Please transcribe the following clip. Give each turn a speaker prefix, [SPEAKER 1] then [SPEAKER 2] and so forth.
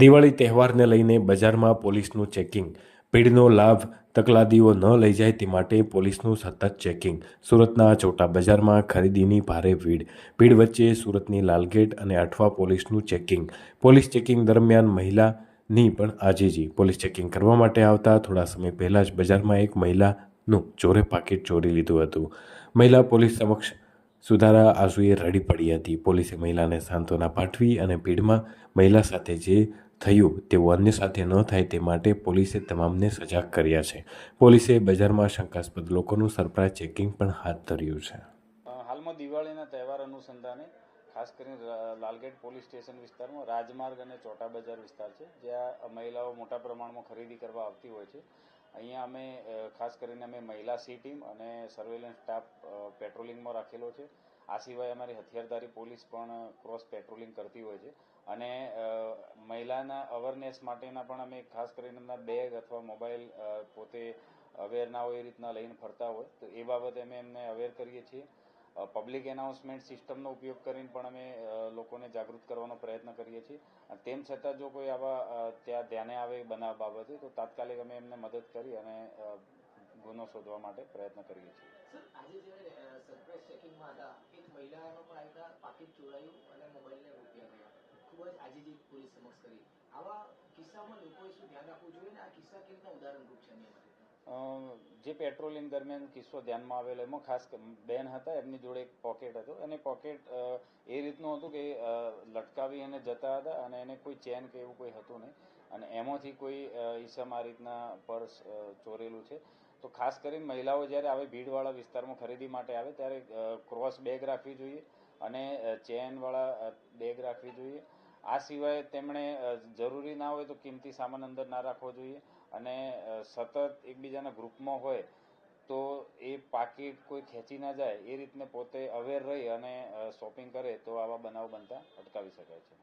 [SPEAKER 1] દિવાળી તહેવારને લઈને બજારમાં પોલીસનું ચેકિંગ. ભીડનો લાભ, તકલાદીઓ ન લઈ જાય તે માટે પોલીસનું સતત ચેકિંગ. સુરતના ચોટા બજારમાં ખરીદીની ભારે ભીડ. ભીડ વચ્ચે સુરતની લાલગેટ અને અઠવા પોલીસનું ચેકિંગ. પોલીસ ચેકિંગ દરમિયાન મહિલાની પણ આજીજી. પોલીસ ચેકિંગ કરવા માટે આવતા થોડા સમય પહેલાં જ બજારમાં એક મહિલાનું ચોરે પાકીટ ચોરી લીધું હતું. મહિલા પોલીસ સમક્ષ સુધારા આંસુએ રડી પડી હતી. પોલીસે મહિલાને સાંત્વના પાઠવી અને ભીડમાં મહિલા સાથે જે થયું તેવું અન્ય સાથે ન થાય તે માટે પોલીસે તમામને સજાગ કર્યા છે. પોલીસે બજારમાં શંકાસ્પદ લોકોનું સરપ્રાઇઝ ચેકિંગ પણ હાથ ધર્યું છે.
[SPEAKER 2] હાલમાં દિવાળીના તહેવાર અનુસંધાને ખાસ કરીને લાલગેટ પોલીસ સ્ટેશન વિસ્તારમાં રાજમાર્ગ અને ચોટા બજાર વિસ્તાર છે, જ્યાં મહિલાઓ મોટા પ્રમાણમાં ખરીદી કરવા આવતી હોય છે. અહીંયા અમે ખાસ કરીને અમે મહિલા સી ટીમ અને સર્વેલન્સ સ્ટાફ પેટ્રોલિંગમાં રાખેલો છે. આ સિવાય અમારી હથિયારધારી પોલીસ પણ ક્રોસ પેટ્રોલિંગ કરતી હોય છે. અને મહિલાના અવેરનેસ માટેના પણ અમે ખાસ કરીને એમના બેગ અથવા મોબાઈલ પોતે અવેર ના હોય એ રીતના લઈને ફરતા હોય. તો એ બાબતે અમે એમને અવેર કરીએ છીએ. પબ્લિક એનાઉન્સમેન્ટ સિસ્ટમનો ઉપયોગ કરીને પણ અમે લોકોને જાગૃત કરવાનો પ્રયત્ન કરીએ છીએ. તેમ છતાં જો કોઈ આવા ત્યાં ધ્યાને આવે બનાવ બાબતે, તો તાત્કાલિક અમે એમને મદદ કરી અને ગુનો શોધવા માટે પ્રયત્ન કરીએ છીએ.
[SPEAKER 3] આજે જ્યારે પોલીસ સમક્ષ કરી. આવા કિસ્સામાં લોકોએ શું ધ્યાન રાખવું જોઈએ ને? આ કિસ્સા કેવી ઉદાહરણરૂપ છે
[SPEAKER 2] જે પેટ્રોલિંગ દરમિયાન કિસ્સો ધ્યાનમાં આવેલો, એમાં ખાસ બેન હતા, એમની જોડે એક પોકેટ હતો. અને પોકેટ એ રીતનું હતું કે લટકાવી અને જતા હતા અને એને કોઈ ચેન કે એવું કોઈ હતું નહીં. અને એમાંથી કોઈ ઈસમ આ રીતના પર્સ ચોરેલું છે. તો ખાસ કરીને મહિલાઓ જ્યારે આવે ભીડવાળા વિસ્તારમાં ખરીદી માટે આવે, ત્યારે ક્રોસ બેગ રાખવી જોઈએ અને ચેનવાળા બેગ રાખવી જોઈએ. આ સિવાય તેમણે જરૂરી ના હોય તો કિંમતી સામાન અંદર ના રાખવો જોઈએ અને સતત એકબીજાના ગ્રુપમાં હોય તો એ પાકીટ કોઈ ખેંચી ના જાય એ રીતને પોતે અવેર રહી અને શોપિંગ કરે તો આવા બનાવ બનતા અટકાવી શકાય છે.